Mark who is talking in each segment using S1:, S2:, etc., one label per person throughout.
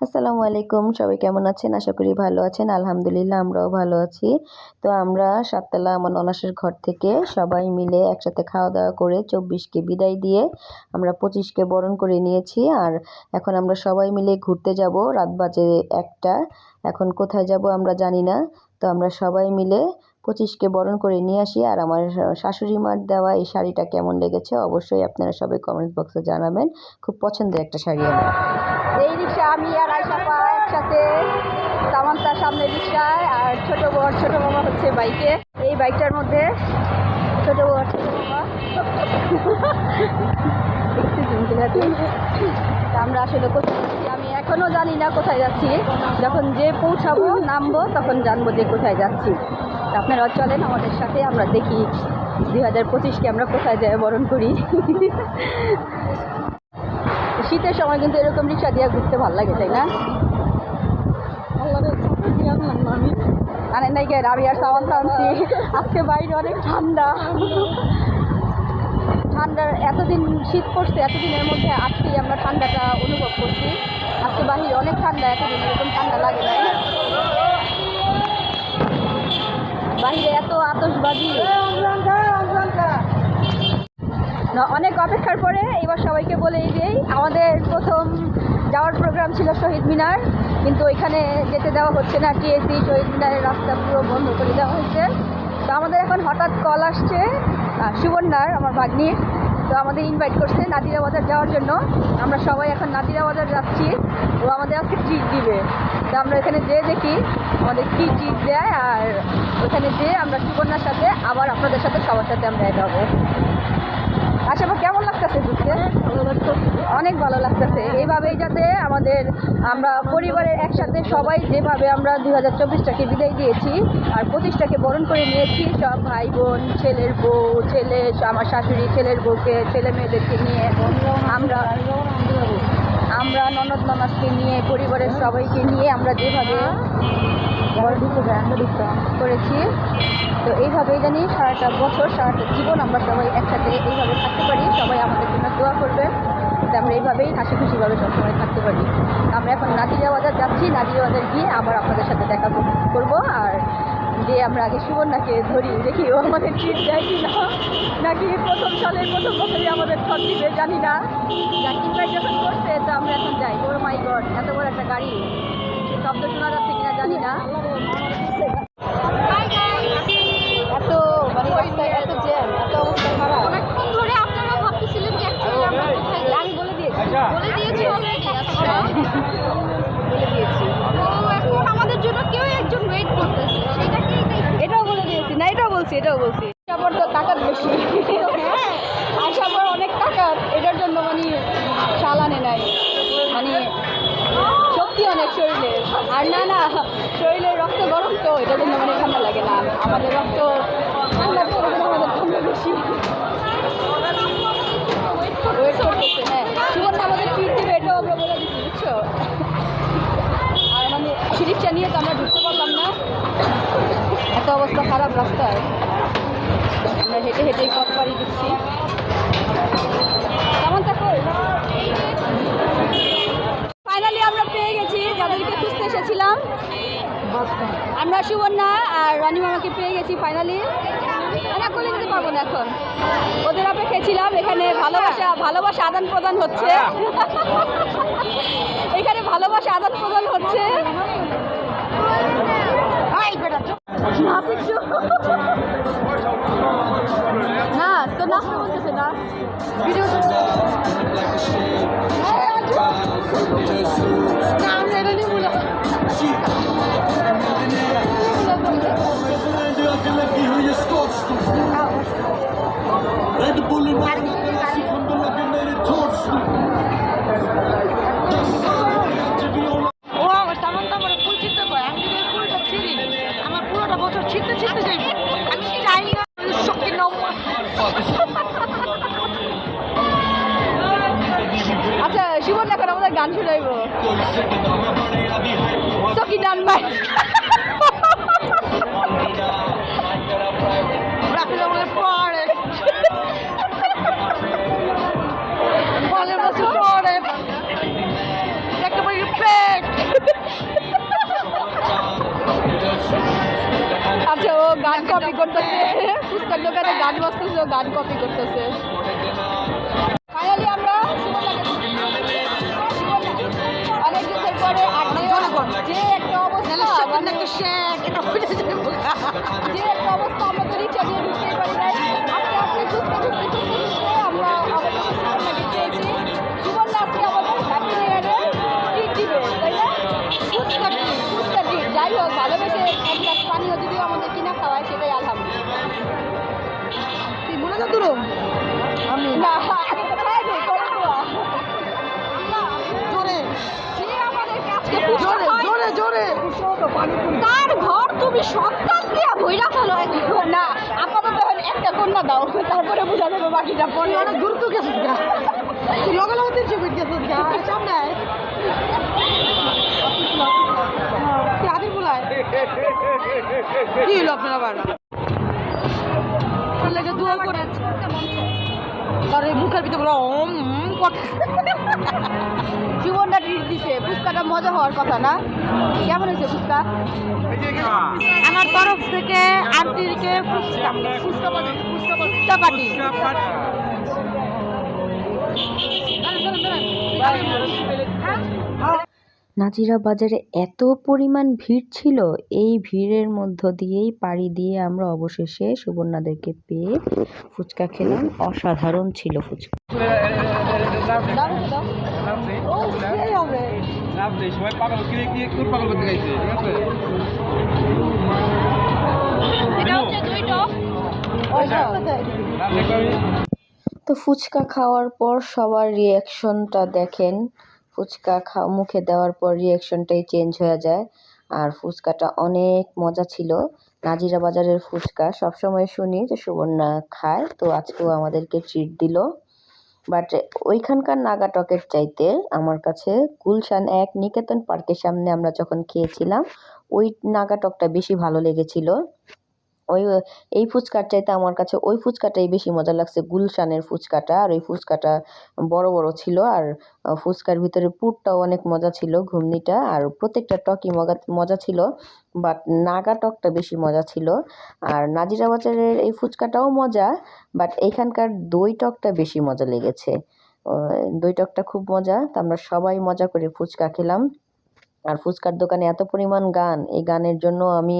S1: আসসালামু আলাইকুম, সবাই কেমন আছেন? আশা করি ভালো আছেন। আলহামদুলিল্লাহ, আমরাও ভালো আছি। তো আমরা সাততলা আমার ননাসের ঘর থেকে সবাই মিলে একসাথে খাওয়া দাওয়া করে চব্বিশকে বিদায় দিয়ে আমরা পঁচিশকে বরণ করে নিয়েছি। আর এখন আমরা সবাই মিলে ঘুরতে যাব। রাত বাজে একটা। এখন কোথায় যাব আমরা জানি না। তো আমরা সবাই মিলে পঁচিশকে বরণ করে নিয়ে আসি। আর আমার শাশুড়ি মার দেওয়া এই শাড়িটা কেমন লেগেছে অবশ্যই আপনারা সবাই কমেন্ট বক্সে জানাবেন। খুব পছন্দের একটা শাড়ি আমার
S2: এই রিক্সা আমি আর আয়সা একসাথে। সামান্তার সামনে রিক্সায় আর ছোট বড় ছোট মামা হচ্ছে বাইকে। এই বাইকটার মধ্যে ছোট বড় ছোট মামা। আমরা আসলে কোথায় আমি এখনও জানি না কোথায় যাচ্ছি। যখন যে পৌঁছাবো, নামবো, তখন জানব যে কোথায় যাচ্ছি। আপনারা চলেন আমাদের সাথে, আমরা দেখি দুই হাজার পঁচিশকে আমরা কোথায় যাই বরণ করি। শীতের সময় কিন্তু এরকম রিক্সা দিয়ে ঘুরতে ভালো লাগে, তাই না? আনে নাই গের আমি আর সাবান টানছি আজকে বাইরে অনেক ঠান্ডা। ঠান্ডার এতদিন শীত পড়ছে, এতদিনের মধ্যে আজকেই আমরা ঠান্ডাটা অনুভব করছি। আজকে বাহিরে অনেক ঠান্ডা, এতদিন এরকম ঠান্ডা লাগে না বাহিরে এত আতসবাজি অনেক অপেক্ষার পরে এবার সবাইকে বলে দিই, আমাদের প্রথম যাওয়ার প্রোগ্রাম ছিল শহীদ মিনার, কিন্তু ওইখানে যেতে দেওয়া হচ্ছে না। টিএসি শহীদ মিনারের রাস্তা পুরো বন্ধ করে দেওয়া হয়েছে। তো আমাদের এখন হঠাৎ কল আসছে সুবর্ণার, আমার ভাগ্নির। তো আমাদের ইনভাইট করছে নাদিরা বাজার যাওয়ার জন্য। আমরা সবাই এখন নাদিরা বাজার যাচ্ছি। ও আমাদের আজকে ট্রিট দিবে। তো আমরা এখানে যেয়ে দেখি আমাদের কী ট্রিট দেয় আর ওখানে যেয়ে আমরা সুবর্ণার সাথে আবার আপনাদের সাথে সবার সাথে আমরা এটা হব। আশা করি কেমন লাগতেছে ঘুরতে? অনেক ভালো লাগতেছে। এইভাবেই যাতে আমাদের আমরা পরিবারের একসাথে সবাই যেভাবে আমরা দুই হাজার চব্বিশটাকে বিদায় দিয়েছি আর পঁচিশটাকে বরণ করে নিয়েছি, সব ভাই বোন, ছেলের বউ, ছেলে, আমার শাশুড়ি, ছেলের বউকে, ছেলে মেয়েদেরকে নিয়ে আমরা আমরা ননদ ননাসকে নিয়ে, পরিবারের সবাইকে নিয়ে আমরা যেভাবে করেছি। তো এইভাবেই জানি সারাটা বছর, সারাটা জীবন আমরা সবাই একসাথে এইভাবে থাকতে পারি। সবাই আমাদের জন্য দোয়া করবেন যাতে আমরা এইভাবেই হাসি খুশিভাবে সবসময় থাকতে পারি। আমরা এখন নাদিয়া বাজার যাচ্ছি, নাদিয়া বাজার গিয়ে আবার আপনাদের সাথে দেখা কর- করব। আর যে আমরা আগে সুবর্ণাকে ধরি, দেখি ও আমাদের ট্রিট দেয় কি না নাকি প্রথম সালের প্রথম বছরই আমাদের ঠক দিবে, জানি না। যাক ইনভাইট যখন করছে, তো আমরা এখন যাই। ওর মাই গড, এত বড় একটা গাড়ি। শব্দ শোনা যাচ্ছে কিনা জানি না এত মানে রাস্তায় এত জ্যাম এত অবস্থা খারাপ
S3: অনেকক্ষণ ধরে আপনারা ভাবতেছিলেন যে অ্যাকচুয়ালি আমরা কোথায় যাই
S2: আমি বলে দিয়েছি
S3: বলে দিয়েছি অলরেডি আচ্ছা
S2: বলে দিয়েছি
S3: তো এখন আমাদের জন্য কেউ একজন ওয়েট করতেছে সেটা কি
S2: এটাও বলে দিয়েছি না এটাও বলছি এটাও বলছি আশাপর তো টাকার বেশি আশাপর অনেক টাকার এটার জন্য মানে চালানে নাই মানে শক্তি অনেক শরীরে আর না না শরীরের রক্ত গরম তো এটার জন্য মানে ঠান্ডা লাগে না। আমাদের রক্ত ঠান্ডা ওয়েট হ্যাঁ। আমাদের আমরা বলে বুঝছ? আর মানে রিক্সা নিয়ে তো আমরা না। এত অবস্থা খারাপ রাস্তায়। আমরা হেঁটে হেঁটেই পথ পাড়ি দিচ্ছি। কেমন থাকো এসেছিলাম আমরা সুবর্ণা আর রানী মামাকে পেয়ে গেছি ফাইনালি না করে দিতে পারব না এখন। ওদের অপেক্ষায় ছিলাম এখানে ভালোবাসা ভালোবাসা আদান প্রদান হচ্ছে। এখানে ভালোবাসা আদান প্রদান হচ্ছে। না তো নাচতে বলতেছে না ভিডিও জীবন এখন আমাদের গান শুনাইব সকি ডান ভাই।
S3: রাখলে আমাদের পরে। পরের পরে। একটা বলি পেট আচ্ছা ও
S2: গান কপি করতেছে। পুস্তক গান বাজতেছে ও গান কপি করতেছে। অবস্থা মানে যে একটা অবস্থা আমরা তো দিয়ে ঢুকতেই পারি দিয়া ভইরা ফেলো একদম। না আপাতত একটা কন্যা দাও তারপরে বোঝা যাবে বাকিটা পরে। অনেক দূর তো গেছিস গা। লগে লগে তিনশো ফিট গেছিস সামনে আদির কি হলো আপনার আবার? লেগে দোয়া করে তার মুখের ভিতরে বলো ওম জীবনটা দিছে। ফুচকাটা মজা হওয়ার কথা না? কেমন হয়েছে ফুচকা?
S3: আমার তরফ থেকে আন্টিকে ফুচকা
S2: ফুচকা পাটি ফুচকা পাটি
S3: ফুচকা পাটি
S1: নাজিরা বাজারে এত পরিমাণ ভিড় ছিল, এই ভিড়ের মধ্য দিয়েই পাড়ি দিয়ে আমরা অবশেষে সুবর্ণাদেরকে পেয়ে ফুচকা খেলাম। অসাধারণ ছিল ফুচকা। তো ফুচকা খাওয়ার পর সবার রিয়াকশনটা দেখেন। ফুচকা খা মুখে দেওয়ার পর রিয়াকশনটাই চেঞ্জ হয়ে যায়। আর ফুচকাটা অনেক মজা ছিল। নাজিরা বাজারের ফুচকা সবসময় শুনি যে সুবর্ণা খায়, তো আজকেও আমাদেরকে ট্রিট দিল। বাট ওইখানকার নাগাটকের চাইতে আমার কাছে গুলশান এক নিকেতন পার্কের সামনে আমরা যখন খেয়েছিলাম, ওই নাগাটকটা বেশি ভালো লেগেছিল। ওই এই ফুচকার চাইতে আমার কাছে ওই ফুচকাটাই বেশি মজা লাগছে। গুলশানের ফুচকাটা আর ওই ফুচকাটা বড় বড় ছিল আর ফুচকার ভিতরে পুরটাও অনেক মজা ছিল, ঘুমনিটা আর প্রত্যেকটা টকই মজা মজা ছিল, বাট নাগা টকটা বেশি মজা ছিল। আর নাজিরা বাজারের এই ফুচকাটাও মজা, বাট এইখানকার দই টকটা বেশি মজা লেগেছে। দই টকটা খুব মজা, তো আমরা সবাই মজা করে ফুচকা খেলাম। আর ফুচকার দোকানে এত পরিমাণ গান, এই গানের জন্য আমি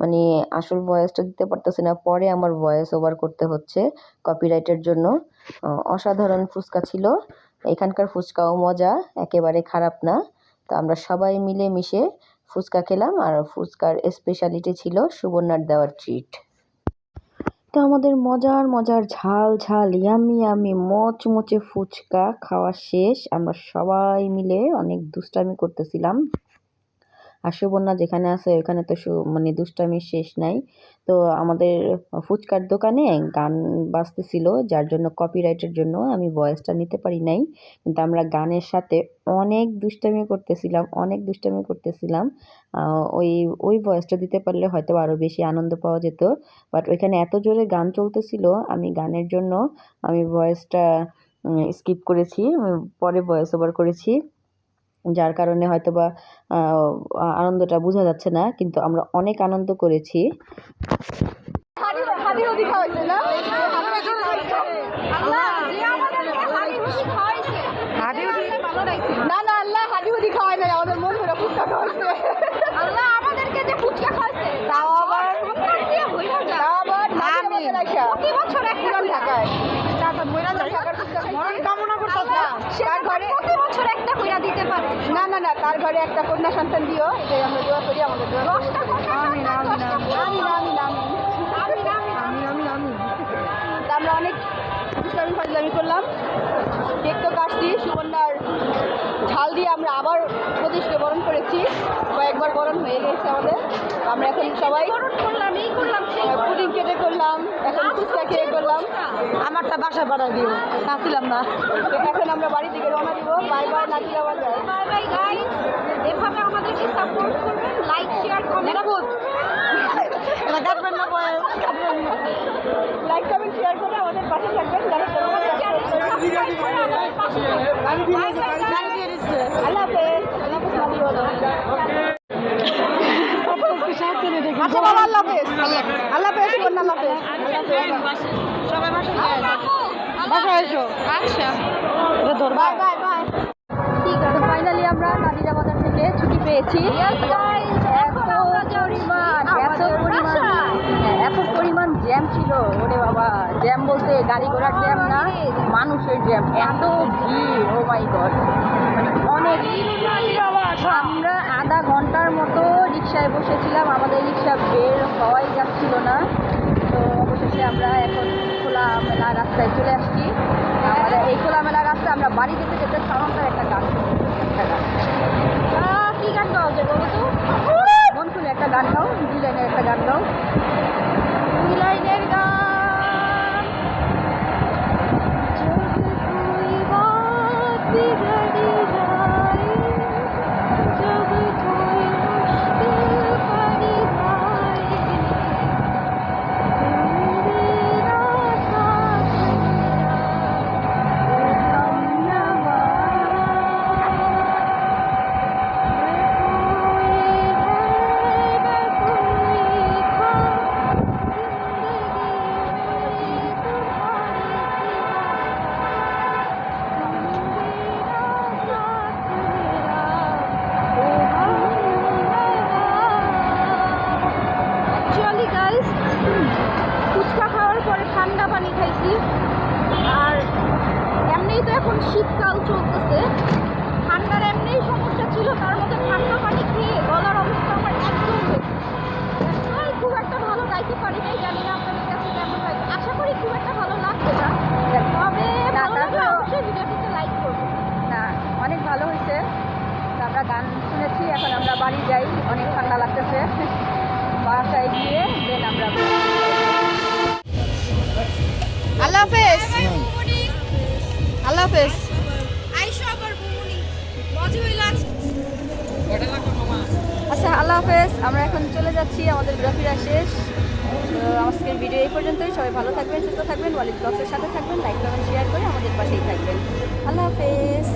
S1: মানে আসল ভয়েসটা দিতে পারতেছি না। পরে আমার ভয়েস ওভার করতে হচ্ছে কপিরাইটের জন্য। অসাধারণ ফুচকা ছিল। এখানকার ফুচকাও মজা, একেবারে খারাপ না। তো আমরা সবাই মিলে মিশে ফুচকা খেলাম আর ফুচকার স্পেশালিটি ছিল সুবর্ণার দেওয়ার ট্রিট তো আমাদের মজার মজার ঝাল ঝাল, ইয়ামি ইয়ামি, মচমচে ফুচকা খাওয়া শেষ। আমরা সবাই মিলে অনেক দুষ্টামি করতেছিলাম। আর সুবর্ণা যেখানে আছে ওখানে তো মানে দুষ্টামির শেষ নাই। তো আমাদের ফুচকার দোকানে গান বাজতেছিল, যার জন্য কপিরাইটের জন্য আমি ভয়েসটা নিতে পারি নাই। কিন্তু আমরা গানের সাথে অনেক দুষ্টামি করতেছিলাম, অনেক দুষ্টামি করতেছিলাম। ওই ওই ভয়েসটা দিতে পারলে হয়তো আরও বেশি আনন্দ পাওয়া যেত। বাট ওইখানে এত জোরে গান চলতেছিল, আমি গানের জন্য আমি ভয়েসটা স্কিপ করেছি পরে ভয়েস ওভার করেছি। যার কারণে হয়তো বা আহ, আনন্দটা বোঝা যাচ্ছে না কিন্তু আমরা অনেক আনন্দ করেছি।
S2: না আল্লাহ হাড়ি হুদি খাওয়াইছে না না আল্লাহ হাড়ি হুদি খাওয়াই নাই আমাদের মন ভরে ফুচকা খাওয়াইছে ঘরে একটা কন্যা সন্তান দিও এটাই আমরা দোয়া করি আমাদের দোয়া আমি আমি আমি আমি আমি আমি। আমি আমরা অনেক দুষ্টামি ফাজলামি করলাম। কেক তো কাটছি সুবর্ণার ঝাল দিয়ে আমরা আবার প্রতিষ্ঠে বরণ করেছি। কয়েকবার বরণ হয়ে গেছে আমাদের। আমরা এখন সবাই বরণ করলাম এই পুডিং কেটে করলাম এখন ফুচকা খেয়ে করলাম।
S3: আমারটা বাসা পাঠা দিও কাছিলাম না।
S2: এখন আমরা বাড়ি থেকে রওনা দিব। বাই বাই নাজিরা বাজার বাই বাই গাইস এভাবে আমাদেরকে সাপোর্ট করবেন? লাইক শেয়ার কমেন্ট
S3: এটা কাটবেন না
S2: লাইক কমেন্ট শেয়ার করে আমাদের পাশে থাকবেন। যারা আল্লাহ হাফেজ আল্লাহ হাফেজ নাজিরা বাজার বাবা আল্লাহ হাফেজ আল্লাহ
S3: আল্লাহ হাফেজ সবাই বাসা বাসা এসো আচ্ছা ধরবা বাই বাই
S2: ঠিক আছে ফাইনালি আমরা নাদিরা বাজার থেকে ছুটি পেয়েছি এত পরিমাণ এত পরিমাণ জ্যাম ছিল ওরে বাবা। জ্যাম বলতে গাড়ি ঘোড়ার জ্যাম না মানুষের জ্যাম। এত ভিড় ও মাই গড অনেক আমরা আধা ঘণ্টার মতো রিক্সায় বসেছিলাম আমাদের রিক্সা বের হওয়াই যাচ্ছিল না। তো অবশেষে আমরা এখন খোলামেলা রাস্তায় চলে আসছি। আমাদের এই খোলামেলা রাস্তায় আমরা বাড়ি যেতে যেতে সামান্তার একটা গান একটা গান। কি গান গাও যে বলো তো? মন একটা গান গাও দুই লাইনের একটা গান গাও। দুই লাইনের
S3: আল্লাহ হাফেজ। আল্লাহ হাফেজ।
S2: আচ্ছা আল্লাহ হাফেজ আমরা এখন চলে যাচ্ছি আমাদের গ্রাফিরা শেষ। আজকের ভিডিও এই পর্যন্তই। সবাই ভালো থাকবেন সুস্থ থাকবেন ওয়ালিদ ব্লগসের সাথে থাকবেন লাইক কমেন্ট শেয়ার করে আমাদের পাশেই থাকবেন। আল্লাহ হাফেজ।